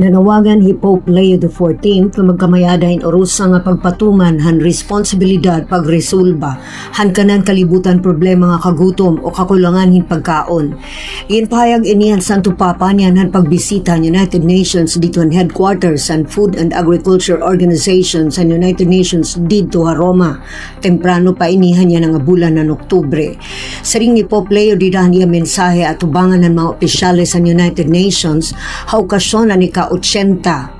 Nanawagan ni Pope Leo XIV na magkamayadahin orusa nga pagpatuman han responsibilidad pagresolba han kanan kalibutan problema nga kagutom o kakulangan hin pagkaon. Iyan pahayag iniyan Santo Papa niyan han pagbisita ng United Nations dito ang headquarters and Food and Agriculture Organization sa United Nations dito ha Roma. Temprano pa inihan niya nga bulan ng Oktubre. Sa ring Leo didahan niya mensahe at tubangan ng mga opisyales sa United Nations. Ha okasyon na ni ka-80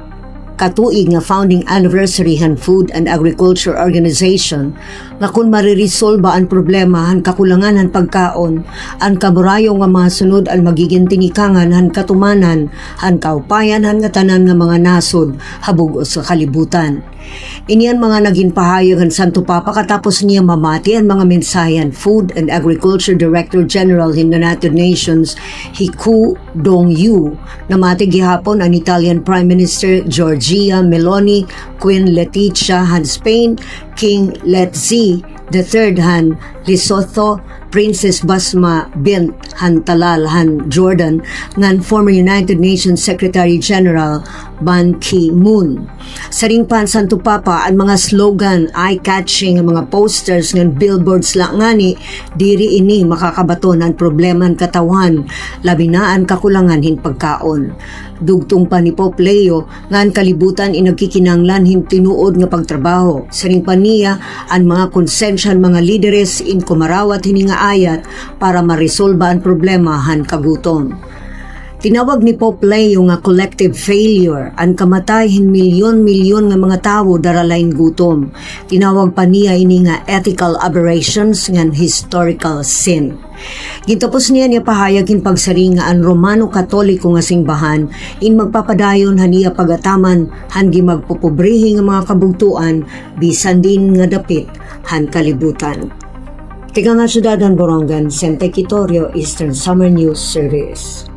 katuig nga founding anniversary han Food and Agriculture Organization nga kung mariresolba ang problema han kakulangan han pagkaon ang kamurayo nga mga sunod ang magiging tinikangan han katumanan han kaupayan han nga tanan nga mga nasod habog sa kalibutan. Iniyan mga naging pahayag ang Santo Papa katapos niya mamati ang mga mensayan Food and Agriculture Director General in the United Nations Hiku Dong-yu namati gihapon ang Italian Prime Minister Giorgia Meloni, Queen Letizia han Spain, King Letzi third han Lesotho, Princess Basma bint han Talal han Jordan ngan former United Nations Secretary General Ban Ki-moon. Sa ring pan Santo Papa ang mga slogan eye-catching ang mga posters ngan billboards lang ngani diri ini makakabato ng problema ng katawan labi na ang kakulangan hin pagkaon. Dugtong pa ni Pope Leo ngan kalibutan inagkikinanglan hin tinuod nga pagtrabaho. Sa ring paniya ang mga konsensyan mga lideres in kumarawat hini nga ayat para maresolba ang problema han kagutom. Tinawag ni Pope Leo nga collective failure ang kamatay hin milyon-milyon nga mga tawo daralain gutom. Tinawag pa niya ini nga ethical aberrations ngan historical sin. Gintapos niya niya pahayagin pagsari nga ang Romano Katoliko nga singbahan in magpapadayon haniya pagataman hangi magpupobrihi nga mga kabugtuan bisan din nga dapit han kalibutan. Tiga nga syudad ng Borongan, Santa Quitorio, Eastern Summer News Service.